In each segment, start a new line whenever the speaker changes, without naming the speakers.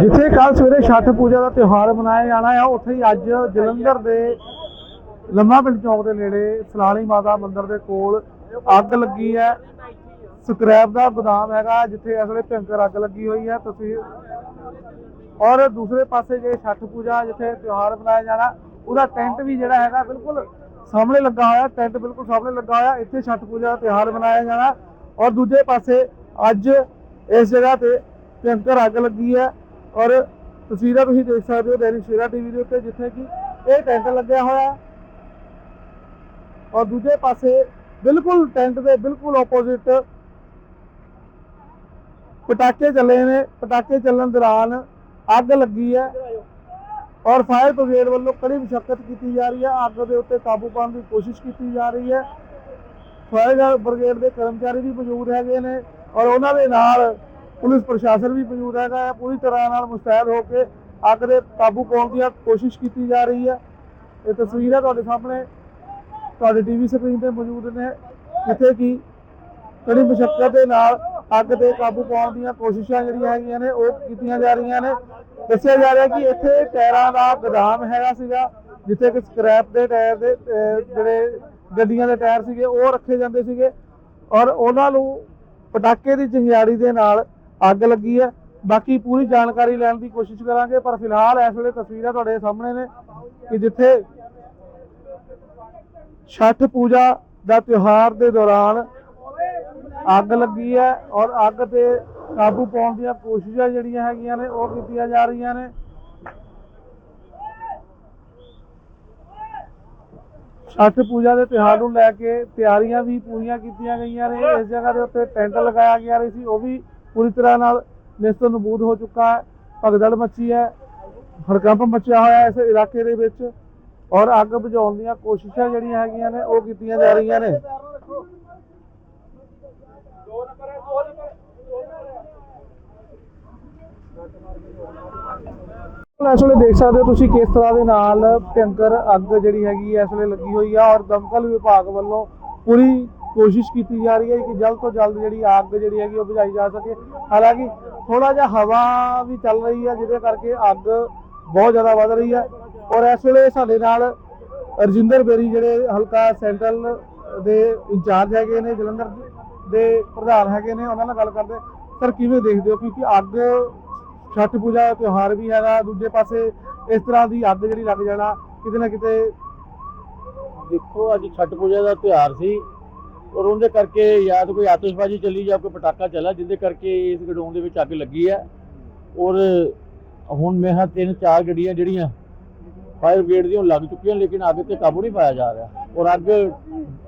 ਜਿੱਥੇ ਕੱਲ ਸਵੇਰੇ ਛਠ ਪੂਜਾ ਦਾ ਤਿਉਹਾਰ ਮਨਾਇਆ ਜਾਣਾ ਆ, ਉੱਥੇ ਹੀ ਅੱਜ ਜਲੰਧਰ ਦੇ ਲੰਮਾ ਪਿੰਡ ਚੌਕ ਦੇ ਨੇੜੇ ਸਲਾਣੀ ਮਾਤਾ ਮੰਦਿਰ ਦੇ ਕੋਲ ਅੱਗ ਲੱਗੀ ਹੈ। ਸਕ੍ਰੈਪ ਦਾ ਗੋਦਾਮ ਹੈਗਾ, ਜਿੱਥੇ ਇਸ ਵੇਲੇ ਭਿਅੰਕਰ ਅੱਗ ਲੱਗੀ ਹੋਈ ਹੈ। ਤੁਸੀਂ ਔਰ ਦੂਸਰੇ ਪਾਸੇ ਜੇ ਛਠ ਪੂਜਾ ਜਿੱਥੇ ਤਿਉਹਾਰ ਮਨਾਇਆ ਜਾਣਾ, ਉਹਦਾ ਟੈਂਟ ਵੀ ਜਿਹੜਾ ਹੈਗਾ ਬਿਲਕੁਲ ਸਾਹਮਣੇ ਲੱਗਾ ਹੋਇਆ, ਟੈਂਟ ਬਿਲਕੁਲ ਸਾਹਮਣੇ ਲੱਗਾ ਹੋਇਆ। ਇੱਥੇ ਛੱਠ ਪੂਜਾ ਦਾ ਤਿਉਹਾਰ ਮਨਾਇਆ ਜਾਣਾ। ਔਰ ਦੂਜੇ ਪਾਸੇ ਅੱਜ ਇਸ ਜਗ੍ਹਾ ਤੇ ਭਿਅੰਕਰ ਅੱਗ ਲੱਗੀ ਹੈ। ਔਰ ਤਸਵੀਰਾਂ ਤੁਸੀਂ ਦੇਖ ਸਕਦੇ ਹੋ, ਦੈਨਿਕ ਸਵੇਰਾ ਟੀਵੀ ਦੇ ਉੱਤੇ, ਜਿੱਥੇ ਕਿ ਇਹ ਟੈਂਟ ਲੱਗਿਆ ਹੋਇਆ ਔਰ ਦੂਜੇ ਪਾਸੇ ਬਿਲਕੁਲ ਟੈਂਟ ਦੇ ਬਿਲਕੁਲ ਆਪੋਜ਼ਿਟ ਪਟਾਕੇ ਚੱਲੇ ਨੇ, ਪਟਾਕੇ ਚੱਲਣ ਦੌਰਾਨ ਅੱਗ ਲੱਗੀ ਹੈ ਔਰ ਫਾਇਰ ਬ੍ਰਿਗੇਡ ਵੱਲੋਂ ਕੜੀ ਮੁਸ਼ਕਲ ਕੀਤੀ ਜਾ ਰਹੀ ਹੈ। ਅੱਗ ਦੇ ਉੱਤੇ ਕਾਬੂ ਪਾਉਣ ਦੀ ਕੋਸ਼ਿਸ਼ ਕੀਤੀ ਜਾ ਰਹੀ ਹੈ। ਫਾਇਰ ਬ੍ਰਿਗੇਡ ਦੇ ਕਰਮਚਾਰੀ ਵੀ ਮੌਜੂਦ ਹੈਗੇ ਨੇ ਔਰ ਉਹਨਾਂ ਦੇ ਨਾਲ ਪੁਲਿਸ ਪ੍ਰਸ਼ਾਸਨ ਵੀ ਮੌਜੂਦ ਹੈਗਾ ਹੈ। ਪੂਰੀ ਤਰ੍ਹਾਂ ਨਾਲ ਮੁਸਤੈਦ ਹੋ ਕੇ ਅੱਗ ਦੇ ਕਾਬੂ ਪਾਉਣ ਦੀ ਕੋਸ਼ਿਸ਼ ਕੀਤੀ ਜਾ ਰਹੀ ਹੈ। ਇਹ ਤਸਵੀਰਾਂ ਤੁਹਾਡੇ ਸਾਹਮਣੇ। ਤੁਹਾਡੇ ਟੀਵੀ ਸਕਰੀਨ ਤੇ ਮੌਜੂਦ ਨੇ, ਜਿੱਥੇ ਕਿ ਕੜੀ ਮੁਸ਼ਕਲ ਦੇ ਨਾਲ ਅੱਗ ਤੇ ਕਾਬੂ ਪਾਉਣ ਦੀਆਂ ਕੋਸ਼ਿਸ਼ਾਂ ਜਿਹੜੀਆਂ ਹੈਗੀਆਂ ਨੇ, ਉਹ ਕੀਤੀਆਂ ਜਾ ਰਹੀਆਂ ਨੇ। ਦੱਸਿਆ ਜਾ ਰਿਹਾ ਕਿ ਇੱਥੇ ਟਾਇਰਾਂ ਦਾ ਗੋਦਾਮ ਹੈਗਾ ਸੀਗਾ, ਜਿੱਥੇ ਕਿ ਸਕ੍ਰੈਪ ਦੇ ਟਾਇਰ ਦੇ ਜਿਹੜੇ ਗੱਡੀਆਂ ਦੇ ਟਾਇਰ ਸੀਗੇ, ਉਹ ਰੱਖੇ ਜਾਂਦੇ ਸੀਗੇ। ਔਰ ਉਹਨਾਂ ਨੂੰ ਪਟਾਕੇ ਦੀ ਚਿੰਗਾਰੀ ਦੇ ਨਾਲ ਅੱਗ ਲੱਗੀ ਹੈ। ਬਾਕੀ ਪੂਰੀ ਜਾਣਕਾਰੀ ਲੈਣ ਦੀ ਕੋਸ਼ਿਸ਼ ਕਰਾਂਗੇ, ਪਰ ਫਿਲਹਾਲ ਇਸ ਵੇਲੇ ਤਸਵੀਰਾਂ ਤੁਹਾਡੇ ਸਾਹਮਣੇ ਨੇ ਕਿ ਜਿੱਥੇ ਛਠ ਪੂਜਾ ਦਾ ਤਿਉਹਾਰ ਦੇ ਦੌਰਾਨ ਅੱਗ ਲੱਗੀ ਹੈ ਔਰ ਅੱਗ ਤੇ ਕਾਬੂ ਪਾਉਣ ਦੀਆਂ ਕੋਸ਼ਿਸ਼ਾਂ ਜਿਹੜੀਆਂ ਹੈਗੀਆਂ ਨੇ ਉਹ ਕੀਤੀਆਂ ਜਾ ਰਹੀਆਂ ਨੇ। ਛਠ ਪੂਜਾ ਦੇ ਤਿਉਹਾਰ ਨੂੰ ਲੈ ਕੇ ਤਿਆਰੀਆਂ ਵੀ ਪੂਰੀਆਂ ਕੀਤੀਆਂ ਗਈਆਂ ਨੇ। ਇਸ ਜਗ੍ਹਾ ਦੇ ਉੱਤੇ ਟੈਂਟ ਲਗਾਇਆ ਗਿਆ ਰਹੀ ਸੀ। ਉਹ ਵੀ ਪੂਰੀ ਤਰ੍ਹਾਂ ਨਾਲ ਨਿਸਤ ਨਬੂਦ ਹੋ ਚੁੱਕਾ ਹੈ। ਭਗਦੜ ਮੱਚੀ ਹੈ। ਹੜਕੰਪ ਮੱਚਿਆ ਹੋਇਆ ਇਸ ਇਲਾਕੇ ਦੇ ਵਿੱਚ। ਔਰ ਅੱਗ ਬੁਝਾਉਣ ਦੀਆਂ ਕੋਸ਼ਿਸ਼ਾਂ ਜਿਹੜੀਆਂ ਹੈਗੀਆਂ ਨੇ, ਉਹ ਕੀਤੀਆਂ ਜਾ ਰਹੀਆਂ ਨੇ। ਇਸ ਵੇਲੇ ਦੇਖ ਸਕਦੇ ਹੋ ਤੁਸੀਂ ਕਿਸ ਤਰ੍ਹਾਂ ਦੇ ਨਾਲ ਭਿਅੰਕਰ ਅੱਗ ਜਿਹੜੀ ਹੈਗੀ ਹੈ ਇਸ ਵੇਲੇ ਲੱਗੀ ਹੋਈ ਆ ਔਰ ਦਮਕਲ ਵਿਭਾਗ ਵੱਲੋਂ ਪੂਰੀ ਕੋਸ਼ਿਸ਼ ਕੀਤੀ ਜਾ ਰਹੀ ਹੈ ਕਿ ਜਲਦ ਤੋਂ ਜਲਦ ਜਿਹੜੀ ਅੱਗ ਜਿਹੜੀ ਹੈਗੀ ਉਹ ਬੁਝਾਈ ਜਾ ਸਕੇ। ਹਾਲਾਂਕਿ ਥੋੜਾ ਜਿਹਾ ਹਵਾ ਵੀ ਚੱਲ ਰਹੀ ਹੈ, ਜਿਹਦੇ ਕਰਕੇ ਅੱਗ ਬਹੁਤ ਜ਼ਿਆਦਾ ਵੱਧ ਰਹੀ ਹੈ। ਔਰ ਇਸ ਵੇਲੇ ਸਾਡੇ ਨਾਲ ਰਜਿੰਦਰ ਬੇਰੀ ਜਿਹੜੇ ਹਲਕਾ ਸੈਂਟਰਲ ਦੇ ਇੰਚਾਰਜ ਹੈਗੇ ਨੇ, ਜਲੰਧਰ ਦੇ ਪ੍ਰਧਾਨ ਹੈਗੇ ਨੇ, ਉਹਨਾਂ ਨਾਲ ਗੱਲ ਕਰਦੇ ਸਰ, ਕਿਵੇਂ ਦੇਖਦੇ ਹੋ? ਕਿਉਂਕਿ ਅੱਗ, ਛੱਠ ਪੂਜਾ ਤਿਉਹਾਰ ਵੀ ਹੈਗਾ ਦੂਜੇ ਪਾਸੇ ਇਸ ਤਰ੍ਹਾਂ ਦੀ ਅੱਗ ਜਿਹੜੀ ਲੱਗ ਜਾਣਾ, ਕਿਤੇ ਨਾ ਕਿਤੇ
ਦੇਖੋ, ਅੱਜ ਛੱਠ ਪੂਜਾ ਦਾ ਤਿਉਹਾਰ ਸੀ, ਔਰ ਉਹਦੇ ਕਰਕੇ ਜਾਂ ਤਾਂ ਕੋਈ ਆਤਿਸ਼ਬਾਜ਼ੀ ਚੱਲੀ ਜਾਂ ਕੋਈ ਪਟਾਕਾ ਚੱਲਾ ਜਿਹਦੇ ਕਰਕੇ ਇਸ ਗਡਾਊਨ ਦੇ ਵਿੱਚ ਅੱਗ ਲੱਗੀ ਹੈ। ਔਰ ਹੁਣ ਮੈਂ ਹਾਂ ਤਿੰਨ ਚਾਰ ਗੱਡੀਆਂ ਜਿਹੜੀਆਂ ਫਾਇਰ ਬ੍ਰਿਗੇਡ ਦੀਆਂ ਲੱਗ ਚੁੱਕੀਆਂ ਲੇਕਿਨ ਅੱਗ ਤੇ ਕਾਬੂ ਨਹੀਂ ਪਾਇਆ ਜਾ ਰਿਹਾ। ਔਰ ਅੱਗ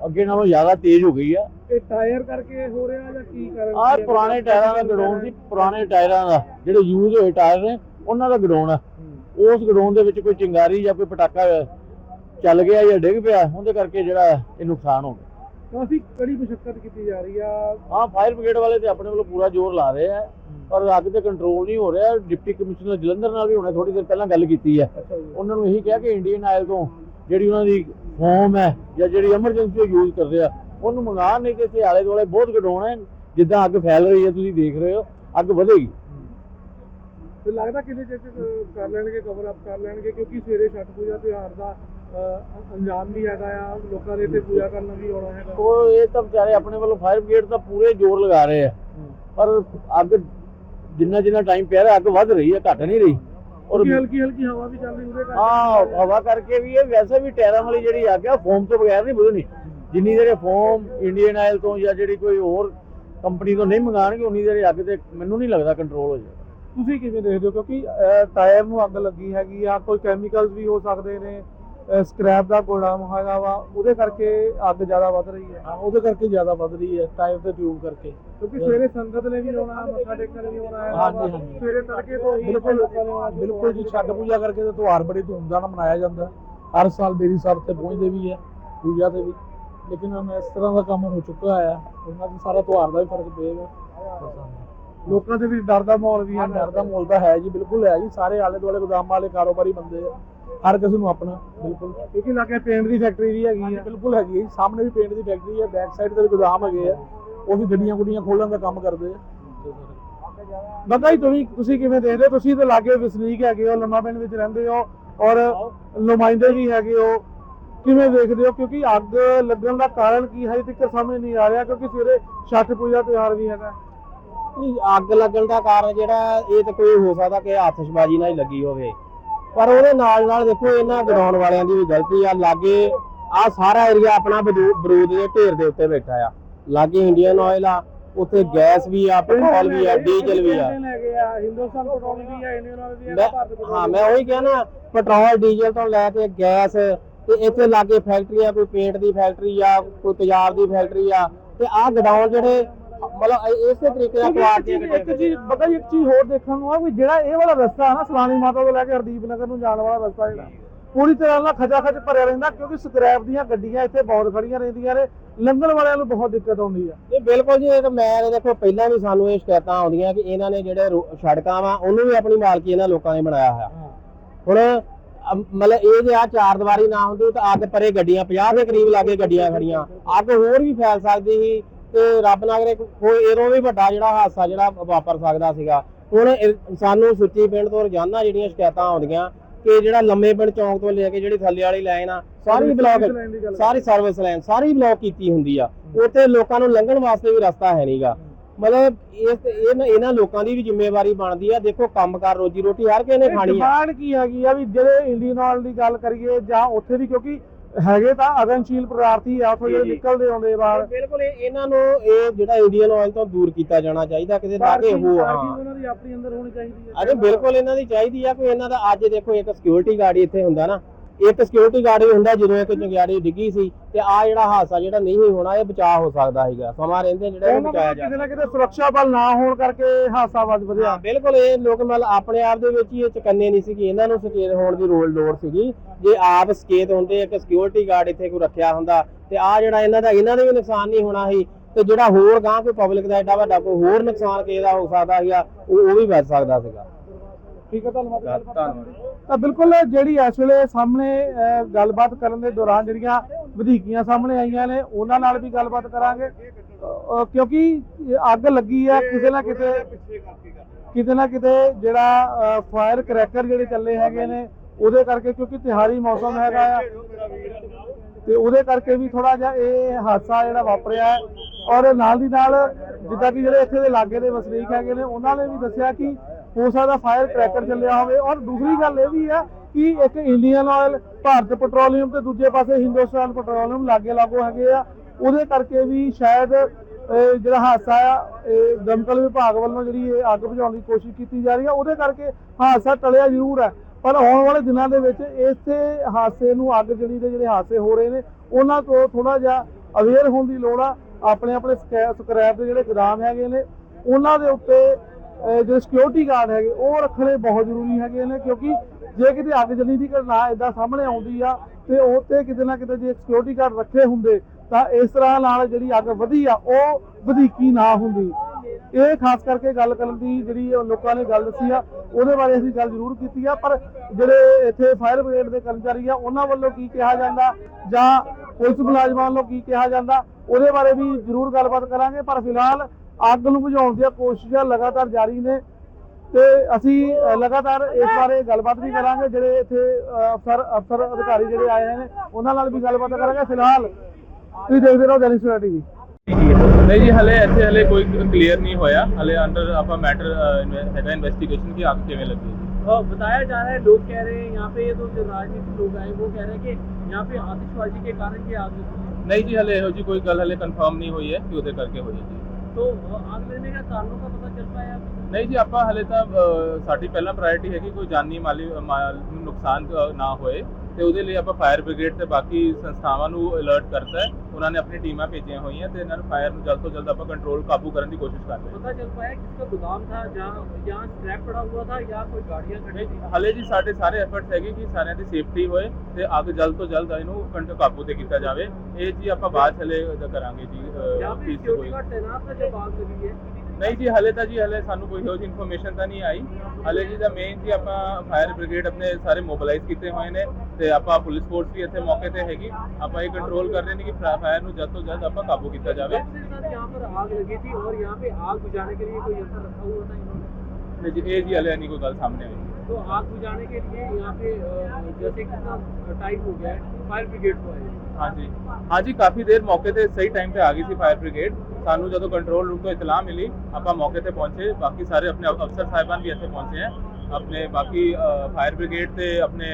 ਅੱਗੇ ਨਾਲੋਂ ਜ਼ਿਆਦਾ ਤੇਜ਼ ਹੋ ਗਈ ਹੈ
ਇਹ ਟਾਇਰ ਕਰਕੇ ਹੋ ਰਿਹਾ ਜਾਂ ਕੀ ਕਾਰਨ
ਆਹ ਪੁਰਾਣੇ ਟਾਇਰਾਂ ਦਾ ਗਡਾਊਨ ਸੀ ਪੁਰਾਣੇ ਟਾਇਰਾਂ ਦਾ ਜਿਹੜੇ ਯੂਜ਼ ਹੋਏ ਟਾਇਰ ਨੇ ਉਹਨਾਂ ਦਾ ਗਡਾਊਨ ਹੈ। ਉਸ ਗਡਾਊਨ ਦੇ ਵਿੱਚ ਕੋਈ ਚਿੰਗਾਰੀ ਜਾਂ ਕੋਈ ਪਟਾਕਾ ਚੱਲ ਗਿਆ ਜਾਂ ਡਿੱਗ ਪਿਆ ਉਹਦੇ ਕਰਕੇ ਜਿਹੜਾ ਇਹ ਨੁਕਸਾਨ ਹੋ ਗਿਆ।
ਕਾਫੀ ਕੜੀ ਮੁਸ਼ਕਲ ਕੀਤੀ ਜਾ ਰਹੀ ਆ?
ਹਾਂ ਫਾਇਰ ਬ੍ਰਿਗੇਡ ਵਾਲੇ ਤੇ ਆਪਣੇ ਵੱਲੋਂ ਪੂਰਾ ਜ਼ੋਰ ਲਾ ਰਹੇ ਆ। ਪਰ ਅੱਗ ਤੇ ਕੰਟਰੋਲ ਨਹੀਂ ਹੋ ਰਿਹਾ। ਡਿਪਟੀ ਕਮਿਸ਼ਨਰ ਜਲੰਧਰ ਨਾਲ ਵੀ ਹੁਣੇ ਥੋੜੀ ਦੇਰ ਪਹਿਲਾਂ ਗੱਲ ਕੀਤੀ ਹੈ।
ਜੀ।
ਉਹਨਾਂ ਨੂੰ ਇਹੀ ਕਿਹਾ ਕਿ ਇੰਡੀਅਨ ਆਇਲ ਤੋਂ ਜਿਹੜੀ ਉਹਨਾਂ ਦੀ ਫੋਮ ਹੈ ਜਾਂ ਜਿਹੜੀ ਐਮਰਜੈਂਸੀ ਉਹ ਯੂਜ਼ ਕਰਦੇ ਆ ਉਹਨੂੰ ਮੰਗਾ ਨਹੀਂ ਕਿ ਆਲੇ ਦੁਆਲੇ ਬਹੁਤ ਗਡਾਉਣਾ ਹੈ। ਜਿੱਦਾਂ ਅੱਗ ਫੈਲ ਰਹੀ ਹੈ ਤੁਸੀਂ ਦੇਖ ਰਹੇ ਹੋ ਅੱਗ ਵਧੇਗੀ।
ਤੇ ਲੱਗਦਾ ਚਿਰ ਚ ਕਰ ਲੈਣਗੇ ਕਵਰ ਅਪ ਕਰ ਲੈਣਗੇ ਕਿਉਂਕਿ ਸਵੇਰੇ ਛਠ ਪੂਜਾ ਤਿਉਹਾਰ ਦਾ ਅੰਜਾਮ ਵੀ ਹੈਗਾ ਆ। ਲੋਕਾਂ ਦੇ ਇੱਥੇ ਪੂਜਾ ਕਰਨ ਵੀ ਆਉਣਾ ਹੈਗਾ।
ਉਹ ਇਹ ਤਾਂ ਵਿਚਾਰੇ ਆਪਣੇ ਵੱਲੋਂ ਫਾਇਰ ਬ੍ਰਿਗੇਡ ਦਾ ਪੂਰੇ ਜ਼ੋਰ ਲਗਾ ਰਹੇ ਆ। ਪਰ ਅੱਗ ਜਿੰਨਾ ਜਿੰਨਾ ਟਾਈਮ ਪਿਆ ਰਿਹਾ ਅੱਗ ਵੱਧ ਰਹੀ ਹੈ ਘਟ ਨਹੀਂ ਰਹੀ। ਔਰ
ਹਲਕੀ ਹਲਕੀ ਹਲਕੀ ਹਵਾ ਵੀ ਚੱਲ ਰਹੀ ਉਹਦੇ ਕਰਕੇ।
ਹਾਂ ਹਵਾ ਕਰਕੇ ਵੀ ਇਹ ਵੈਸੇ ਵੀ ਟਾਇਰਾਂ ਵਾਲੀ ਜਿਹੜੀ ਅੱਗ ਆ ਫੋਮ ਤੋਂ ਬਗੈਰ ਨਹੀਂ ਬੁਝਣੀ। ਜਿੰਨੀ ਦੇਰ ਫੋਮ ਇੰਡੀਅਨ ਆਇਲ ਤੋਂ ਜਾਂ ਜਿਹੜੀ ਕੋਈ ਹੋਰ ਕੰਪਨੀ ਤੋਂ ਨਹੀਂ ਮੰਗਾਣਗੇ ਉਨੀ ਦੇਰ ਅੱਗ ਤੇ ਮੈਨੂੰ ਨਹੀਂ ਲੱਗਦਾ ਕੰਟਰੋਲ ਹੋ ਜਾਏਗਾ।
ਤੁਸੀਂ ਕਿਵੇਂ ਦੇਖਦੇ ਹੋ? ਕਿਉਂਕਿ ਟਾਇਰ ਨੂੰ ਅੱਗ ਲੱਗੀ ਹੈਗੀ ਆ ਕੋਈ ਕੈਮੀਕਲਸ ਵੀ ਹੋ ਸਕਦੇ ਨੇ। ਸਕ੍ਰੈਪ ਦਾ ਗੋਦਾਮ ਹੈਗਾ ਵਾ ਉਹਦੇ ਕਰਕੇ ਅੱਗ ਜ਼ਿਆਦਾ ਵੱਧ ਰਹੀ ਹੈ।
ਹਾਂ ਉਹਦੇ ਕਰਕੇ ਜ਼ਿਆਦਾ ਵੱਧ ਰਹੀ ਹੈ ਟਾਇਰ ਤੇ ਟਿਊਬ ਕਰਕੇ।
ਕਿਉਂਕਿ ਸਵੇਰੇ ਸੰਗਤ ਨੇ ਵੀ ਆਉਣਾ ਮੱਥਾ ਟੇਕਣ ਵੀ ਆਉਣਾ ਹੈ।
ਹਾਂਜੀ, ਹਾਂਜੀ।
ਸਵੇਰੇ ਤੜਕੇ ਤੋਂ ਹੀ
ਬਿਲਕੁਲ
ਲੋਕਾਂ ਨੇ ਆਉਣਾ
ਬਿਲਕੁਲ ਜੀ ਛੱਡ ਪੂਜਾ ਕਰਕੇ ਤੇ ਤਿਉਹਾਰ ਬੜੀ ਧੂਮਧਾਮ ਨਾਲ ਮਨਾਇਆ ਜਾਂਦਾ ਹੈ। ਹਰ ਸਾਲ ਬੇਰੀ ਸਾਹਿਬ ਤੇ ਪਹੁੰਚਦੇ ਵੀ ਹੈ ਪੂਜਾ ਤੇ ਵੀ। ਲੇਕਿਨ ਹੁਣ ਇਸ ਤਰ੍ਹਾਂ ਦਾ ਕੰਮ ਹੋ ਚੁੱਕਾ ਆ ਉਹਨਾਂ ਦਾ ਸਾਰਾ ਤਿਉਹਾਰ ਦਾ ਵੀ ਫ਼ਰਕ ਪਏਗਾ
ਲੋਕਾਂ ਦੇ ਵਿੱਚ ਡਰ ਦਾ ਮਾਹੌਲ ਵੀ
ਹਾਂ
ਹੈ।
ਡਰ ਦਾ ਮੁੱਲ ਤਾਂ ਹੈ ਜੀ ਬਿਲਕੁਲ ਹੈ ਜੀ। ਸਾਰੇ ਆਲੇ ਦੁਆਲੇ ਗੋਦਾਮ ਵਾਲੇ ਕਾਰੋਬਾਰੀ ਬੰਦੇ ਆ। ਹਰ ਕਿਸੇ ਨੂੰ ਆਪਣਾ ਬਿਲਕੁਲ।
ਕਿਉਂਕਿ ਲਾਗੇ ਪੇਂਟ ਦੀ ਫੈਕਟਰੀ ਵੀ ਹੈਗੀ ਆ।
ਬਿਲਕੁਲ ਹੈਗੀ ਹੈ ਸਾਹਮਣੇ ਵੀ ਪੇਂਟ ਦੀ ਫੈਕਟਰੀ ਹੈ ਬੈਕ ਸਾਈਡ ਤੇ ਵੀ ਗੋਦਾਮ ਹੈਗੇ ਆ। ਉਹ ਵੀ ਗੱਡੀਆਂ ਗੁੱਡੀਆਂ ਖੋਲਣ ਦਾ ਕੰਮ ਕਰਦੇ ਆ।
ਬੰਦਾ ਹੀ ਤੁਸੀਂ ਤੁਸੀਂ ਕਿਵੇਂ ਦੇਖਦੇ? ਤੁਸੀਂ ਤੇ ਲਾਗੇ ਵਸਨੀਕ ਹੈਗੇ ਹੋ ਲੰਮਾ ਪਿੰਡ ਵਿੱਚ ਰਹਿੰਦੇ ਹੋ ਔਰ ਨੁਮਾਇੰਦੇ ਵੀ ਹੈਗੇ ਹੋ। ਕਿਵੇਂ ਦੇਖਦੇ ਹੋ? ਕਿਉਂਕਿ ਅੱਗ ਲੱਗਣ ਦਾ ਕਾਰਨ ਕੀ ਹੈ? ਤੱਕ ਸਮਝ ਨਹੀਂ ਆ ਰਿਹਾ ਕਿਉਂਕਿ ਸਵੇਰੇ ਛਠ ਪੂਜਾ ਤਿਉਹਾਰ ਵੀ ਹੈਗਾ।
ਅੱਗ ਲੱਗਣ ਦਾ ਕਾਰਨ ਜਿਹੜਾ ਇਹ ਤਾਂ ਕੋਈ ਹੋ ਸਕਦਾ ਕਿ ਆਤਿਸ਼ਬਾਜ਼ੀ ਨਾਲ ਹੀ ਲੱਗੀ ਹੋਵੇ। ਪਰ ਉਹਦੇ ਨਾਲ ਨਾਲ ਦੇਖੋ ਇਹਨਾਂ ਗਰਾਊਂਡ ਵਾਲਿਆਂ ਦੀ ਵੀ ਗਲਤੀ ਆ ਲਾਗੇ ਆ ਸਾਰਾ ਏਰੀਆ ਆਪਣਾ ਬਰੂਦ ਦੇ ਢੇਰ ਦੇ ਉੱਤੇ ਬੈਠਾ ਆ। ਲਾਗੇ ਇੰਡੀਅਨ ਆਇਲ ਆ ਉੱਥੇ ਗੈਸ ਵੀ ਆ ਪੈਟਰੋਲ ਵੀ ਆ ਡੀਜ਼ਲ ਵੀ ਆ।
ਹੈਗੇ ਆ ਹਿੰਦੁਸਤਾਨ ਪੈਟਰੋਲ ਵੀ ਆ ਇੰਡੀਅਨ ਆਇਲ ਵੀ
ਮੈਂ ਹਾਂ ਮੈਂ ਉਹੀ ਕਿਹਾ ਨਾ ਪੈਟਰੋਲ ਡੀਜ਼ਲ ਤੋਂ ਲੈ ਕੇ ਗੈਸ ਤੇ ਇੱਥੇ ਲਾਗੇ ਫੈਕਟਰੀਆਂ ਕੋਈ ਪੇਂਟ ਦੀ ਫੈਕਟਰੀ ਆ ਕੋਈ ਤੇਜ਼ਾਬ ਦੀ ਫੈਕਟਰੀ ਆ ਤੇ ਆਹ ਗਡਾਊਨ ਜਿਹੜੇ ਮਤਲਬ ਇਸੇ ਤਰੀਕੇ ਨਾਲ ਕੁਆਰਟੀਆਂ
ਚੀਜ਼ ਇੱਕ ਚੀਜ਼ ਪਤਾ ਇੱਕ ਚੀਜ਼ ਹੋਰ ਦੇਖਣ ਨੂੰ ਆ ਵੀ ਜਿਹੜਾ ਇਹ ਵਾਲਾ ਰਸਤਾ ਹੈ ਨਾ ਸਲਾਨੀ ਮਾਤਾ ਤੋਂ ਲੈ ਕੇ ਹਰਦੀਪ ਨਗਰ ਨੂੰ ਜਾਣ ਵਾਲਾ ਰਸਤਾ ਜਿਹੜਾ ਪੂਰੀ ਤਰ੍ਹਾਂ ਨਾਲ ਖਚਾ ਖਚ ਭਰਿਆ ਰਹਿੰਦਾ ਕਿਉਂਕਿ ਸਕ੍ਰੈਪ ਦੀਆਂ ਗੱਡੀਆਂ ਇੱਥੇ ਬਹੁਤ ਖੜੀਆਂ ਰਹਿੰਦੀਆਂ ਨੇ ਲੰਘਣ ਵਾਲਿਆਂ ਨੂੰ ਬਹੁਤ ਦਿੱਕਤ ਆਉਂਦੀ ਆ।
ਇਹ ਬਿਲਕੁਲ ਜੀ ਇਹ ਤਾਂ ਮੈਂ ਇਹ ਦੇਖੋ ਪਹਿਲਾਂ ਵੀ ਸਾਨੂੰ ਇਹ ਸ਼ਿਕਾਇਤਾਂ ਆਉਂਦੀਆਂ ਕਿ ਇਹਨਾਂ ਨੇ ਜਿਹੜੇ ਸੜਕਾਂ ਵਾ ਉਹਨੂੰ ਵੀ ਆਪਣੀ ਮਾਲਕੀ ਇਹਨਾਂ ਲੋਕਾਂ ਨੇ ਬਣਾਇਆ ਹੋਇਆ। ਹੁਣ ਮਤਲਬ ਇਹ ਜੇ ਆ ਚਾਰ ਦੀਵਾਰੀ ਨਾ ਹੁੰਦੀ ਤਾਂ ਅੱਗ ਪਰੇ ਗੱਡੀਆਂ 50 ਦੇ ਕਰੀਬ ਲਾਗੇ ਗੱਡੀਆਂ ਖੜੀਆਂ। ਅੱਗ ਹੋਰ ਵੀ ਫੈਲ ਸਕਦੀ ਸੀ। ਤੇ ਰੱਬ ਨਾ ਕਰੇ ਕੋਈ ਇਹਦੋਂ ਵੀ ਵੱਡਾ ਜਿਹੜਾ ਹਾਦਸਾ ਜਿਹੜਾ ਵਾਪਰ ਸਕਦਾ ਸੀਗਾ। ਹੁਣ ਸਾਨੂੰ ਸੁੱਚੀ ਪਿੰਡ ਤੋਂ ਰੋਜ਼ਾਨਾ ਜਿਹੜੀਆਂ ਸ਼ਿਕਾਇਤਾਂ ਆਉਂਦੀਆਂ ਕਿ ਜਿਹੜਾ ਲੰਮੇ ਪਿੰਡ ਚੌਂਕ ਤੋਂ ਲੈ ਕੇ ਜਿਹੜੀ ਥੱਲੇ ਵਾਲੀ ਲਾਈਨ ਆ ਸਾਰੀ ਬਲੌਕ ਸਾਰੀ ਸਰਵਿਸ ਲਾਈਨ ਸਾਰੀ ਬਲੌਕ ਕੀਤੀ ਹੁੰਦੀ ਆ। ਉੱਥੇ ਲੋਕਾਂ ਨੂੰ ਲੰਘਣ ਵਾਸਤੇ ਵੀ ਰਸਤਾ ਹੈ ਨਹੀਂਗਾ ਮਤਲਬ ਇਸ ਇਹ ਇਹਨਾਂ ਲੋਕਾਂ ਦੀ ਵੀ ਜ਼ਿੰਮੇਵਾਰੀ ਬਣਦੀ ਆ। ਦੇਖੋ ਕੰਮਕਾਰ ਰੋਜੀ ਰੋਟੀ ਹਰ ਕਿਸੇ ਨੇ ਖਾਣੀ ਆ।
ਡਿਮਾਂਡ ਕੀ ਹੈਗੀ ਆ ਵੀ ਜਿਹੜੇ ਇੰਡੀਅਨ ਆਇਲ ਦੀ ਗੱਲ ਕਰੀਏ ਜਾਂ ਉੱਥੇ ਦੀ ਕਿਉਂਕਿ ਹੈਗੇ ਤਾਂ ਅਗਨਸ਼ੀਲ ਪ੍ਰਾਰਥੀ ਆ ਉੱਥੋਂ ਜਿਹੜੇ। ਨਿਕਲਦੇ ਆਉਂਦੇ ਬਾਹਰ।
ਬਿਲਕੁਲ ਇਹ- ਇਹਨਾਂ ਨੂੰ ਇਹ ਜਿਹੜਾ ਇੰਡੀਅਨ ਆਇਲ ਤੋਂ ਦੂਰ ਕੀਤਾ ਜਾਣਾ ਚਾਹੀਦਾ ਕਿਤੇ
ਪਾਰਕਿੰਗ
ਹੋ
ਪਾਰਕਿੰਗ
ਹਾਂ।
ਉਹਨਾਂ ਦੀ ਆਪਣੀ ਅੰਦਰ ਹੋਣੀ ਚਾਹੀਦੀ ਹੈ।
ਅਰੇ ਬਿਲਕੁਲ ਇਹਨਾਂ ਦੀ ਚਾਹੀਦੀ ਆ ਕੋਈ ਇਹਨਾਂ ਦਾ ਅੱਜ ਦੇਖੋ ਇੱਕ ਸਿਕਿਉਰਿਟੀ ਗਾਰਡ ਇੱਥੇ ਹੁੰਦਾ ਨਾ ਇੱਕ ਸਿਕਿਉਰਿਟੀ ਗਾਰਡ ਵੀ ਹੁੰਦਾ ਜਦੋਂ ਇੱਕ ਚੰਗਿਆੜੀ ਡਿੱਗੀ ਸੀ ਤੇ ਆ ਜਿਹੜਾ ਹਾਦਸਾ ਜਿਹੜਾ ਨਹੀਂ ਹੋਣਾ ਇਹ ਬਚਾਅ ਹੋ ਸਕਦਾ ਸੀਗਾ। ਸਮਾਂ ਰਹਿੰਦੇ ਜਿਹੜਾ ਇਹ ਬਚਾਇਆ ਜਾ
ਕਿਤੇ ਨਾ ਕਿਤੇ ਸੁਰੱਖਿਆ ਬਲ ਨਾ ਹੋਣ ਕਰਕੇ ਹਾਦਸਾ ਵੱਧ ਵਧਿਆ।
ਬਿਲਕੁਲ ਇਹ ਲੋਕ ਮਤਲਬ ਆਪਣੇ ਆਪ ਦੇ ਵਿੱਚ ਹੀ ਇਹ ਚਕੰਨੇ ਨਹੀਂ ਸੀ ਕਿ ਇਹਨਾਂ ਨੂੰ ਸੁਚੇਤ ਹੋਣ ਦੀ ਰੋਲ ਲੋੜ ਸੀਗੀ। ਜੇ ਆਪ ਸਕੇਤ ਹੁੰਦੇ ਇੱਕ ਸਿਕਿਉਰਿਟੀ ਗਾਰਡ ਇੱਥੇ ਕੋਈ ਰੱਖਿਆ ਹੁੰਦਾ ਤੇ ਆ ਜਿਹੜਾ ਇਹਨਾਂ ਦਾ ਇਹਨਾਂ ਦੇ ਵੀ ਨੁਕਸਾਨ ਨਹੀਂ ਹੋਣਾ ਸੀ। ਤੇ ਜਿਹੜਾ ਹੋਰ ਗਾਂ ਕੋਈ ਪਬਲਿਕ ਦਾ ਐਡਾ ਵੱਡਾ ਕੋਈ ਹੋਰ ਨੁਕਸਾਨ ਕਿਸੇ ਦਾ ਹੋ ਸਕਦਾ ਸੀਗਾ ਉਹ ਉਹ ਵੀ ਬਚ ਸਕਦਾ ਸੀਗਾ।
ਠੀਕ ਹੈ ਧੰਨਵਾਦ। ਤਾਂ ਬਿਲਕੁਲ ਜਿਹੜੀ ਇਸ ਵੇਲੇ ਸਾਹਮਣੇ ਅਹ, ਗੱਲਬਾਤ ਕਰਨ ਦੇ ਦੌਰਾਨ ਜਿਹੜੀਆਂ ਵਧੀਕੀਆਂ ਸਾਹਮਣੇ ਆਈਆਂ ਨੇ ਉਹਨਾਂ ਨਾਲ ਵੀ ਗੱਲਬਾਤ ਕਰਾਂਗੇ। ਅਹ, ਕਿਉਂਕਿ ਇਹ ਅੱਗ ਲੱਗੀ ਆ ਕਿਸੇ ਨਾ ਕਿਤੇ ਕਿਤੇ ਨਾ ਕਿਤੇ ਜਿਹੜਾ ਫਾਇਰ ਕਰੈਕਰ ਜਿਹੜੇ ਚੱਲੇ ਹੈਗੇ ਨੇ ਉਹਦੇ ਕਰਕੇ ਕਿਉਂਕਿ ਤਿਹਾਰੀ ਮੌਸਮ ਹੈਗਾ ਆ। ਤੇ ਉਹਦੇ ਕਰਕੇ ਵੀ ਥੋੜਾ ਜਿਹਾ ਇਹ ਹਾਦਸਾ ਜਿਹੜਾ ਵਾਪਰਿਆ ਹੈ। ਔਰ ਨਾਲ ਦੀ ਨਾਲ ਜਿੱਦਾਂ ਕਿ ਜਿਹੜੇ ਇੱਥੇ ਦੇ ਲਾਗੇ ਦੇ ਵਸਨੀਕ ਹੈਗੇ ਨੇ ਉਹਨਾਂ ਨੇ ਵੀ ਦੱਸਿਆ ਕਿ ਹੋ ਸਕਦਾ ਫਾਇਰ ਟਰੈਕਰ ਚੱਲਿਆ ਹੋਵੇ। ਔਰ ਦੂਸਰੀ ਗੱਲ ਇਹ ਵੀ ਆ ਕਿ ਇੱਕ ਇੰਡੀਅਨ ਆਇਲ ਭਾਰਤ ਪੈਟਰੋਲੀਅਮ ਤੇ ਦੂਜੇ ਪਾਸੇ ਹਿੰਦੁਸਤਾਨ ਪੈਟਰੋਲੀਅਮ ਲਾਗੇ ਲਾਗੋ ਹੈਗੇ ਆ। ਉਹਦੇ ਕਰਕੇ ਵੀ ਸ਼ਾਇਦ ਜਿਹੜਾ ਹਾਦਸਾ ਆ, ਇਹ ਦਮਕਲ ਵਿਭਾਗ ਵੱਲੋਂ ਜਿਹੜੀ ਇਹ ਅੱਗ ਬੁਝਾਉਣ ਦੀ ਕੋਸ਼ਿਸ਼ ਕੀਤੀ ਜਾ ਰਹੀ ਆ, ਉਹਦੇ ਕਰਕੇ ਹਾਦਸਾ ਟਲਿਆ ਜ਼ਰੂਰ ਹੈ। ਪਰ ਆਉਣ ਵਾਲੇ ਦਿਨਾਂ ਦੇ ਵਿੱਚ ਇਸੇ ਹਾਦਸੇ ਨੂੰ ਅੱਗ ਜਿਹੜੀ ਦੇ ਜਿਹੜੇ ਹਾਦਸੇ ਹੋ ਰਹੇ ਨੇ, ਉਹਨਾਂ ਤੋਂ ਥੋੜਾ ਜਿਹਾ ਅਵੇਅਰ ਹੋਣ ਦੀ ਲੋੜ ਆ। ਆਪਣੇ ਆਪਣੇ ਸਕੈ- ਸਕ੍ਰੈਪ ਦੇ ਜਿਹੜੇ ਗੋਦਾਮ ਹੈਗੇ ਨੇ, ਉਹਨਾਂ ਦੇ ਉੱਤੇ ਅਹ, ਜਿਹੜੇ ਸਿਕਿਉਰਿਟੀ ਗਾਰਡ ਹੈਗੇ ਉਹ ਰੱਖਣੇ ਬਹੁਤ ਜ਼ਰੂਰੀ ਹੈਗੇ ਨੇ ਕਿਉਂਕਿ ਜੇ ਕਿਤੇ ਅੱਗ ਜਲੀ ਦੀ ਘਟਨਾ ਇਦਾਂ ਸਾਹਮਣੇ ਆਉਂਦੀ ਆ ਤੇ ਉਹ ਤੇ ਕਿਤੇ ਨਾ ਕਿਤੇ ਜੇ ਸਿਕਿਉਰਿਟੀ ਗਾਰਡ ਰੱਖੇ ਹੁੰਦੇ ਤਾਂ ਇਸ ਤਰ੍ਹਾਂ ਨਾਲ ਜਿਹੜੀ ਅੱਗ ਵਧੀ ਆ ਉਹ ਵਧੀਕੀ ਨਾ ਹੁੰਦੀ। ਇਹ ਖਾਸ ਕਰਕੇ ਗੱਲ ਕਰਨ ਦੀ ਜਿਹੜੀ ਲੋਕਾਂ ਨੇ ਗੱਲ ਦੱਸੀ ਆ ਉਹਦੇ ਬਾਰੇ ਅਸੀਂ ਗੱਲ ਜ਼ਰੂਰ ਕੀਤੀ ਆ ਪਰ ਜਿਹੜੇ ਇੱਥੇ ਫਾਇਰ ਬ੍ਰਿਗੇਡ ਦੇ ਕਰਮਚਾਰੀ ਆ ਉਹਨਾਂ ਵੱਲੋਂ ਕੀ ਕਿਹਾ ਜਾਂਦਾ ਜਾਂ ਪੁਲਿਸ ਮੁਲਾਜ਼ਮਾਂ ਵੱਲੋਂ ਕੀ ਕਿਹਾ ਜਾਂਦਾ ਉਹਦੇ ਬਾਰੇ ਵੀ ਜ਼ਰੂਰ ਗੱਲਬਾਤ ਕਰਾਂਗੇ ਪਰ ਫਿਲਹਾਲ ਅੱਗ ਨੂੰ ਬੁਝਾਉਣ ਦੀਆਂ ਕੋਸ਼ਿਸ਼ਾਂ ਲਗਾਤਾਰ ਜਾਰੀ ਨੇ ਤੇ ਅਸੀਂ ਅ, ਲਗਾਤਾਰ ਇਸ ਬਾਰੇ ਗੱਲਬਾਤ ਵੀ ਕਰਾਂਗੇ ਜਿਹੜੇ ਇੱਥੇ ਅ, ਅਫਸਰ ਅਫਸਰ ਅਧਿਕਾਰੀ ਜਿਹੜੇ ਆਏ ਨੇ ਉਹਨਾਂ ਨਾਲ ਵੀ ਗੱਲਬਾਤ ਕਰਾਂਗੇ ਫਿਲਹਾਲ ਤੁਸੀਂ ਦੇਖਦੇ ਰਹੋ ਦੈਨਿਕ ਸਵੇਰਾ ਟੀਵੀ
ਨਹੀਂ ਜੀ ਹਲੇ ਇੱਥੇ ਹਲੇ ਕੋਈ ਕਲੀਅਰ ਨਹੀਂ ਹੋਇਆ ਹਲੇ ਅੰਡਰ ਆਪਾਂ ਮੈਟਰ ਹੈਗਾ ਇਨਵੈਸਟੀਗੇਸ਼ਨ की आग ਕਿਵੇਂ ਲੱਗੀ ਜੀ
और बताया जा रहा है लोग कह रहे हैं यहाँ पे ये तो जो राजनीतिक लोग आए वो कह रहे हैं कि यहाँ पे आतिशबाजी के कारण ये आग लगी है
ਨਹੀਂ ਜੀ ਹਲੇ ਇਹੋ ਜੀ ਕੋਈ ਗੱਲ ਹਲੇ ਕਨਫਰਮ ਨਹੀਂ ਹੋਈ ਹੈ ਕਿ ਉਹਦੇ ਕਰਕੇ
ਤੋਂ ਆਗ ਪਤਾ ਚੱਲ ਪਾਇਆ?
ਨਹੀਂ ਜੀ, ਆਪਾਂ ਹਲੇ ਤਾਂ ਸਾਡੀ ਪਹਿਲਾਂ ਪ੍ਰਾਇੋਰਟੀ ਹੈਗੀ ਕੋਈ ਜਾਨੀ ਮਾਲੀ, ਮਾਲ ਨੂੰ ਨੁਕਸਾਨ ਨਾ ਹੋਏ। ਤੇ ਉਹਦੇ ਲਈ ਆਪਾਂ ਫਾਇਰ ਬ੍ਰਿਗੇਡ ਤੇ ਬਾਕੀ ਸੰਸਥਾਵਾਂ ਨੂੰ ਅਲਰਟ ਕਰਤਾ ਹੈ। ਉਹਨਾਂ ਨੇ ਆਪਣੀ ਟੀਮਾਂ ਭੇਜੀਆਂ ਹੋਈਆਂ ਤੇ ਇਹਨਾਂ ਨੂੰ ਫਾਇਰ ਨੂੰ ਜਲਦ ਤੋਂ ਜਲਦ ਆਪਾਂ ਕੰਟਰੋਲ ਕਾਬੂ ਕਰਨ ਦੀ ਕੋਸ਼ਿਸ਼ ਕਰ ਰਹੇ ਹਾਂ।
ਪਤਾ ਚੱਲ ਪਾਇਆ ਕਿ ਇਸਕਾ ਗੁਦਾਮ ਥਾ ਜਾਂ ਜਾਂ ਸਟ੍ਰੈਪ ਪੜਾ ਹੁਆ ਥਾ ਜਾਂ ਕੋਈ ਗਾੜੀਆਂ ਖੜੀ ਥੀ
ਹਲੇ ਜੀ ਸਾਡੇ ਸਾਰੇ ਐਫਰਟਸ ਹੈਗੇ ਕਿ ਸਾਰਿਆਂ ਦੀ ਸੇਫਟੀ ਹੋਏ ਤੇ ਅੱਗ ਜਲਦ ਤੋਂ ਜਲਦ ਇਹਨੂੰ ਕੰਟਰੋਲ ਕਾਬੂ ਤੇ ਕੀਤਾ ਜਾਵੇ। ਇਹ ਜੀ ਆਪਾਂ ਬਾਅਦ ਹਲੇ ਕਰਾਂਗੇ ਜੀ ਜਾਂ
ਫਿਰ
ਸਿਕਿਉਰਿਟੀ
ਗਾਰਡ ਤੈਨਾਤ ਹੈ ਜਬ ਆਗ ਲੱਗੀ ਹੈ
ਨਹੀਂ ਜੀ ਹਲੇ ਤਾਂ ਜੀ ਹਲੇ ਸਾਨੂੰ ਕੋਈ ਇਹੋ ਜਿਹੀ ਇਨਫੋਰਮੇਸ਼ਨ ਤਾਂ ਨਹੀਂ ਆਈ ਹਲੇ ਜੀ ਦਾ ਮੇਨ ਜੀ ਆਪਾਂ ਫਾਇਰ ਬ੍ਰਿਗੇਡ ਆਪਣੇ ਸਾਰੇ ਮੋਬਿਲਾਈਜ਼ ਕੀਤੇ ਹੋਏ ਨੇ ਤੇ ਆਪਾਂ ਪੁਲਿਸ ਫੋਰਸ ਵੀ ਇੱਥੇ ਮੌਕੇ ਤੇ ਹੈਗੀ ਆਪਾਂ ਇਹ ਕੰਟਰੋਲ ਕਰ ਰਹੇ ਨੇ ਕਿ ਫਾਇਰ ਨੂੰ ਜਲਦ ਤੋਂ ਜਲਦ ਆਪਾਂ ਕਾਬੂ ਕੀਤਾ ਜਾਵੇ
सबसे ज्यादा यहाँ पर आग लगी थी और यहाँ पे आग बुझाने के लिए कोई यंत्र रखा हुआ था इन्होंने
ਤੇ ਜੀ ਇਹ ਜੀ ਹਲੇ ਨਹੀਂ ਕੋਈ ਗੱਲ ਸਾਹਮਣੇ ਆਈ
तो आग बुझाने के लिए यहाँ पे अ, जैसे कितना टाइम हो गया है फायर ब्रिगेड को आए
ਹਾਂਜੀ ਹਾਂਜੀ ਕਾਫੀ ਦੇਰ ਮੌਕੇ ਤੇ ਸਹੀ ਟਾਈਮ ਤੇ ਆ ਗਈ ਸੀ ਫਾਇਰ ਬ੍ਰਿਗੇਡ ਸਾਨੂੰ ਜਦੋਂ ਕੰਟਰੋਲ ਰੂਮ ਤੋਂ ਇਤਲਾਹ ਮਿਲੀ ਆਪਾਂ ਮੌਕੇ ਤੇ ਪਹੁੰਚੇ ਬਾਕੀ ਸਾਰੇ ਆਪਣੇ ਅਫਸਰ ਸਾਹਿਬਾਨ ਵੀ ਇੱਥੇ ਪਹੁੰਚੇ ਹੈ ਆਪਣੇ ਬਾਕੀ ਫਾਇਰ ਬ੍ਰਿਗੇਡ ਤੇ ਆਪਣੇ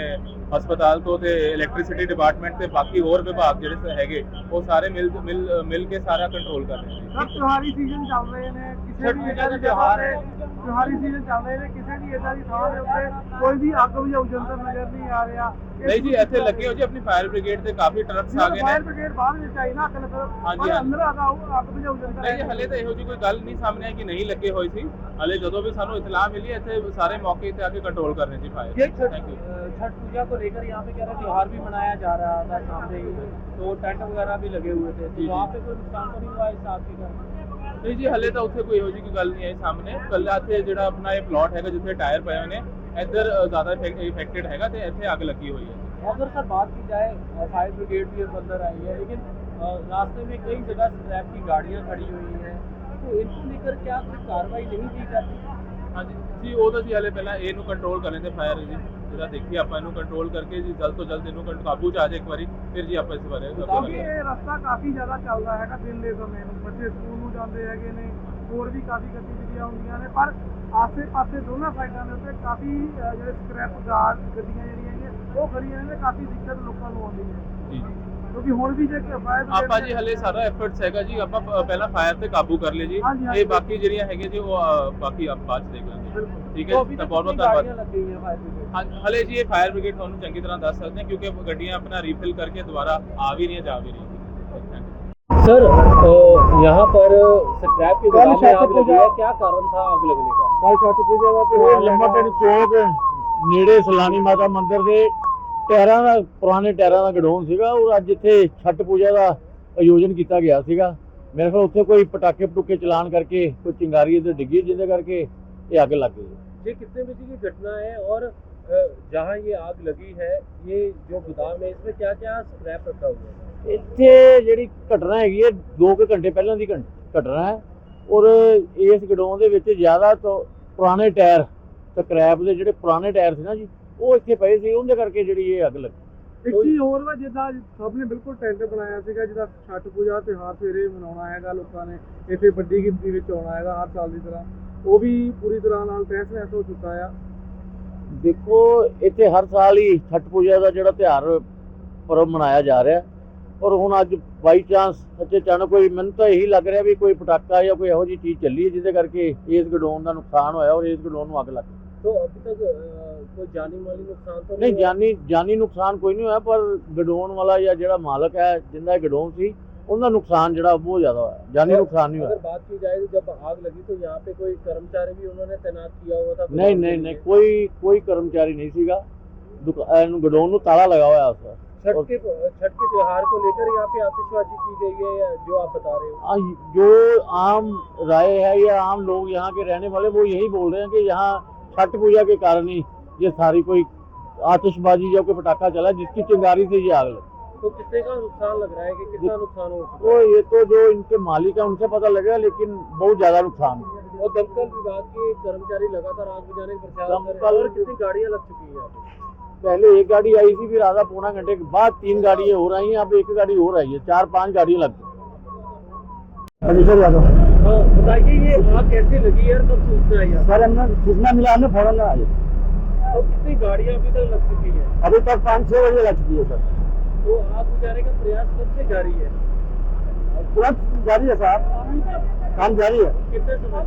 ਹਸਪਤਾਲ ਤੋਂ ਤੇ ਇਲੈਕਟ੍ਰਿਸਿਟੀ ਡਿਪਾਰਟਮੈਂਟ ਤੇ ਬਾਕੀ ਹੋਰ ਵਿਭਾਗ ਜਿਹੜੇ ਹੈਗੇ ਉਹ ਸਾਰੇ ਮਿਲ ਮਿਲ ਮਿਲ ਕੇ ਸਾਰਾ ਕੰਟਰੋਲ ਕਰ ਰਹੇ ਨੇ
ਸਭ ਤਿਉਹਾਰੀ ਸੀਜ਼ਨ ਚੱਲ ਰਹੇ ਨੇ ਕਿਸੇ ਵੀ ਇਦਾਂ
ਦਾ ਤਿਉਹਾਰ ਹੈ।
ਤਿਉਹਾਰੀ ਸੀਜ਼ਨ ਚੱਲ ਰਹੇ ਨੇ ਕਿਸੇ ਵੀ ਇਦਾਂ ਦੀ ਥਾਂ ਦੇ ਉੱਤੇ ਕੋਈ ਵੀ ਅੱਗ ਬੁਝਾਊ ਯੰਤਰ ਨਜ਼ਰ ਨਹੀਂ ਆ ਰਿਹਾ
ਨਹੀਂ ਜੀ ਇੱਥੇ ਲੱਗੇ ਹੋ ਜੀ ਆਪਣੀ ਫਾਇਰ ਬ੍ਰਿਗੇਡ ਤੇ ਕਾਫੀ ਟਰੱਕਸ ਆ ਗਏ
ਫਾਇਰ
ਨੇ
ਬ੍ਰਿਗੇਡ ਬਾਹਰ ਵਿੱਚ ਆਈ ਨਾ ਅੱਗ ਲੱਗ
ਹਾਂਜੀ,
ਪਰ
ਹਾਂਜੀ।
ਅੰਦਰ ਆਗਾ ਅੱਗ ਬੁਝਾਊ ਯੰਤਰ
ਨਹੀਂ ਜੀ ਹਲੇ ਤਾਂ ਇਹੋ ਜਿਹੀ ਕੋਈ ਗੱਲ ਨਹੀਂ ਸਾਹਮਣੇ ਆਈ ਕਿ ਨਹੀਂ ਲੱਗੇ ਹੋਏ ਸੀ ਹਲੇ ਜਦੋਂ ਵੀ ਸਾਨੂੰ ਇਤਲਾਹ ਮਿਲੀ ਇੱਥੇ ਸਾਰੇ ਮੌਕੇ ਤੇ ਆ ਕੇ ਕੰਟਰੋਲ ਕਰ ਰਹੇ ਸੀ
ये
ਫਾਇਰ
छठ
ਥੈਂਕ ਯੂ
अ, छठ पूजा को लेकर यहाँ पे कह रहे त्योहार भी मनाया जा रहा था सामने ही तो टेंट वगैरह भी लगे हुए थे
जी,
तो वहाँ
जी।
पे कोई नुकसान तो नहीं हुआ इस आग के कारण
ਨਹੀਂ ਜੀ ਹਲੇ ਤਾਂ ਉੱਥੇ ਕੋਈ ਇਹੋ ਜਿਹੀ ਕੋਈ ਗੱਲ ਨਹੀਂ ਆਈ ਸਾਹਮਣੇ ਕੱਲਾ ਇੱਥੇ ਜਿਹੜਾ ਆਪਣਾ ਇਹ ਪਲਾਟ ਹੈਗਾ ਜਿੱਥੇ ਟਾਇਰ ਪਏ ਹੋਏ ਨੇ ਇੱਧਰ ਅ, ਜ਼ਿਆਦਾ ਇਫੈਕਟਡ ਹੈਗਾ ਤੇ ਇੱਥੇ ਅੱਗ ਲੱਗੀ ਹੋਈ ਹੈ
अगर सर बात की जाए अ, फायर ब्रिगेड भी अब अंदर आई है लेकिन अ, रास्ते में कई जगह स्क्रैप की गाड़ियाँ खड़ी हुई हैं तो इनको लेकर क्या कोई कार्रवाई नहीं की जाती
ਹਾਂਜੀ ਜੀ ਉਹ ਤਾਂ ਜੀ ਹਲੇ ਪਹਿਲਾਂ ਇਹਨੂੰ ਕੰਟਰੋਲ ਕਰਨ ਦੇ ਫਾਇਰ ਜੀ ਜਿਹੜਾ ਦੇਖੀ ਆਪਾਂ ਇਹਨੂੰ ਕੰਟਰੋਲ ਕਰਕੇ ਜੀ ਜਲਦ ਤੋਂ ਜਲਦ ਇਹਨੂੰ ਕੰਟ- ਕਾਬੂ ਚ ਆ ਜਾਏ ਇੱਕ ਵਾਰੀ ਫਿਰ ਜੀ ਆਪਾਂ ਇਸ ਬਾਰੇ ਅੱਗੇ
ਕਿਉਂਕਿ
ਵਧਾਂਗੇ।
ਇਹ ਰਸਤਾ ਕਾਫੀ ਜ਼ਿਆਦਾ ਚੱਲਦਾ ਹੈਗਾ ਦਿਨ ਦੇ ਸਮੇਂ ਨੂੰ ਬੱਚੇ ਸਕੂਲ ਨੂੰ ਜਾਂਦੇ ਹੈਗੇ ਨੇ ਹੋਰ ਵੀ ਕਾਫੀ ਗਤੀਵਿਧੀਆਂ ਆਉਂਦੀਆਂ ਨੇ ਪਰ ਆਸੇ-ਪਾਸੇ ਦੋਨਾਂ ਸਾਈਡਾਂ ਦੇ ਉੱਤੇ ਕਾਫੀ ਜਿਹੜੇ ਸਕ੍ਰੈਪ ਗਾਰਡ ਗੱਡੀਆਂ ਜਿਹੜੀਆਂ ਨੇ ਉਹ ਖੜੀਆਂ ਨੇ ਕਾਫੀ ਦਿੱਕਤ ਲੋਕਾਂ ਨੂੰ ਆਉਂਦੀ ਹੈ।
ਜੀ।
ਕਿਉਂਕਿ ਹੁਣ ਵੀ ਜੇ ਫਾਇਰ
ਆਪਾਂ ਜੀ ਹਲੇ ਸਾਰਾ ਐਫਰਟਸ ਹੈਗਾ ਜੀ ਆਪਾਂ ਪਹਿਲਾਂ ਫਾਇਰ ਤੇ ਕਾਬੂ ਕਰ ਲਏ ਜੀ। ਇਹ ਬਾਕੀ ਜਿਹੜੀਆਂ ਹੈਗੇ ਜੀ ਉਹ ਬਾਕੀ ਆਪ ਬਾਅਦ ਦੇਖ ਲਾਂਗੇ ਠੀਕ ਹੈ ਤਾਂ ਬਹੁਤ ਬਹੁਤ ਧੰਨਵਾਦ। ਹਲੇ ਜੀ ਇਹ ਫਾਇਰ ਬ੍ਰਿਗੇਡ ਤੁਹਾਨੂੰ ਚੰਗੀ ਤਰ੍ਹਾਂ ਦੱਸ ਸਕਦੇ ਹਾਂ ਕਿਉਂਕਿ ਗੱਡੀਆਂ ਆਪਣਾ ਰੀਫਿਲ ਕਰਕੇ ਦੁਬਾਰਾ ਆ ਵੀ ਰਹੀਆਂ ਜਾ ਵੀ ਰਹੀਆਂ।
सर यहाँ पर स्क्रैप के
गोदाम में आग लगी है।
क्या कारण था आग लगने का
ਕੱਲ ਛੱਟ ਪੂਜਾ ਦਾ
ਉਹ ਲੰਬਾ ਪਿੰਡ ਚੌਕ ਨੇੜੇ ਸਲਾਨੀ ਮਾਤਾ ਮੰਦਿਰ ਦੇ ਟਾਇਰਾਂ ਦਾ ਪੁਰਾਣੇ ਟਾਇਰਾਂ ਦਾ ਗਡਾਊਨ ਸੀਗਾ ਔਰ ਅੱਜ ਇੱਥੇ ਛੱਟ ਪੂਜਾ ਦਾ ਆਯੋਜਨ ਕੀਤਾ ਗਿਆ ਸੀਗਾ ਮੇਰੇ ਖਿਆਲ ਉੱਥੇ ਕੋਈ ਪਟਾਕੇ ਪਟੂਕੇ ਚਲਾਨ ਕਰਕੇ ਕੋਈ ਚਿੰਗਾਰੀ ਇੱਧਰ ਡਿੱਗੀ ਜਿਹਦੇ ਕਰਕੇ ਇਹ ਅੱਗ ਲੱਗ ਗਈ
ये कितने बजे की घटना है और अ, जहाँ ये आग लगी है ये जो गोदाम है इसमें क्या क्या स्क्रैप रखा हुआ है
ਇੱਥੇ ਜਿਹੜੀ ਘਟਨਾ ਹੈਗੀ ਹੈ 2 ਕੁ ਘੰਟੇ ਪਹਿਲਾਂ ਦੀ ਘੰ- ਘਟਨਾ ਹੈ। ਔਰ ਇਸ ਗਡਾਊਨ ਦੇ ਵਿੱਚ ਜ਼ਿਆਦਾ ਤੋਂ ਪੁਰਾਣੇ ਟਾਇਰ ਸਕ੍ਰੈਪ ਦੇ ਜਿਹੜੇ ਪੁਰਾਣੇ ਟਾਇਰ ਸੀ ਨਾ ਜੀ ਉਹ ਇੱਥੇ ਪਏ ਸੀ। ਉਹਦੇ ਕਰਕੇ ਜਿਹੜੀ ਇਹ ਅੱਗ ਲੱਗੀ।
ਇੱਕ ਚੀਜ਼ ਹੋਰ ਵਾ ਜਿੱਦਾਂ ਸਭ ਨੇ ਬਿਲਕੁਲ ਟੈਂਟ ਬਣਾਇਆ ਸੀਗਾ ਜਿਹਦਾ ਛੱਟ ਪੂਜਾ ਤਿਉਹਾਰ ਸਵੇਰੇ ਮਨਾਉਣਾ ਹੈਗਾ ਲੋਕਾਂ ਨੇ ਇੱਥੇ ਵੱਡੀ ਗਿਣਤੀ ਵਿੱਚ ਆਉਣਾ ਹੈਗਾ ਹਰ ਸਾਲ ਦੀ ਤਰ੍ਹਾਂ। ਉਹ ਵੀ ਪੂਰੀ ਤਰ੍ਹਾਂ ਨਾਲ ਤਹਿਸ ਨਹਿਸ ਹੋ ਚੁੱਕਾ ਆ।
ਦੇਖੋ ਇੱਥੇ ਹਰ ਸਾਲ ਹੀ ਛਠ ਪੂਜਾ ਦਾ ਜਿਹੜਾ ਤਿਉਹਾਰ ਪਰਵ ਮਨਾਇਆ ਜਾ ਰਿਹਾ। ਔਰ ਹੁਣ ਅੱਜ ਬਾਈ ਚਾਂਸ ਅਤੇ ਅਚਾਨਕ ਕੋਈ ਮੈਨੂੰ ਤਾਂ ਇਹੀ ਲੱਗ ਰਿਹਾ ਵੀ ਕੋਈ ਪਟਾਕਾ ਜਾਂ ਕੋਈ ਇਹੋ ਜੀ ਚੀਜ਼ ਚੱਲੀ ਹੈ ਜਿਹਦੇ ਕਰਕੇ ਇਸ ਗਡੋਨ ਦਾ ਨੁਕਸਾਨ ਹੋਇਆ ਔਰ ਇਸ ਗਡੋਨ ਨੂੰ ਅੱਗ ਲੱਗ ਗਈ।
ਤੋ ਅਭੀ
ਤੱਕ
ਕੋਈ
ਜਾਨੀ ਨੁਕਸਾਨ ਕੋਈ ਨਹੀਂ ਹੋਇਆ ਪਰ ਗਡੋਨ ਵਾਲਾ ਜਾਂ ਜਿਹੜਾ ਮਾਲਕ ਹੈ ਜਿੰਦਾ ਗਡੋਨ ਸੀ ਉਹਦਾ ਨੁਕਸਾਨ ਜਿਹੜਾ ਬਹੁਤ ਜ਼ਿਆਦਾ ਹੋਇਆ। ਜਾਨੀ ਨੁਕਸਾਨ ਨਹੀਂ ਹੋਇਆ।
ਅਗਰ ਬਾਤ ਕੀ ਜਾਏ ਜਦ ਆਗ ਲਗੀ ਤਾਂ ਯਹਾਂ ਪੇ ਕੋਈ ਕਰਮਚਾਰੀ ਵੀ ਉਹਨਾਂ ਨੇ ਤਾਇਨਾਤ ਕੀਤਾ ਹੋਇਆ ਤਾਂ
ਨਹੀਂ ਨਹੀਂ ਨਹੀਂ ਕੋਈ ਕੋਈ ਕਰਮਚਾਰੀ ਨਹੀਂ ਸੀਗਾ। ਇਹਨੂੰ ਗਡੋਨ ਨੂੰ ਤਾਲਾ ਲਗਾ ਹੋਇਆ ਉਸ
छठ के छठ के त्योहार को लेकर यहाँ पे आतिशबाजी की गई है या जो आप बता रहे हो?
आ, जो आम राय है या आम लोग यहाँ के रहने वाले वो यही बोल रहे हैं कि यहाँ छठ पूजा के कारण ही ये सारी कोई आतिशबाजी या कोई पटाखा चला जिसकी चिंगारी से ये आग लगी।
तो कितने का नुकसान लग रहा है कि कितना नुकसान हो चुका
तो ये तो जो इनके मालिक है उनसे पता लगेगा लेकिन बहुत ज़्यादा नुकसान
और दमकल विभाग के कर्मचारी लगातार आग बुझाने का प्रचार कर रहे हैं।
दमकल-
और कितनी गाड़ियाँ लग चुकी हैं
पहले एक गाड़ी आई थी फिर आधा पौना घंटे के बाद तीन गाड़ियाँ हो रही हैं अब एक गाड़ी हो रही है चार पाँच गाड़ियाँ लग गई।
अनिशर यादव।
हाँ, बताइए ये आग कैसे लगी है कब सूचना आई
सर हमने सूचना मिला हमने फ़ौरन
और कितनी गाड़ियाँ अभी तक लग चुकी है?
अभी तक पाँच छः बजे लग चुकी है सर।
तो आग बुझाने का प्रयास कब से जारी है?
तुरंत जारी है साहब। काम जारी है।
कितने समय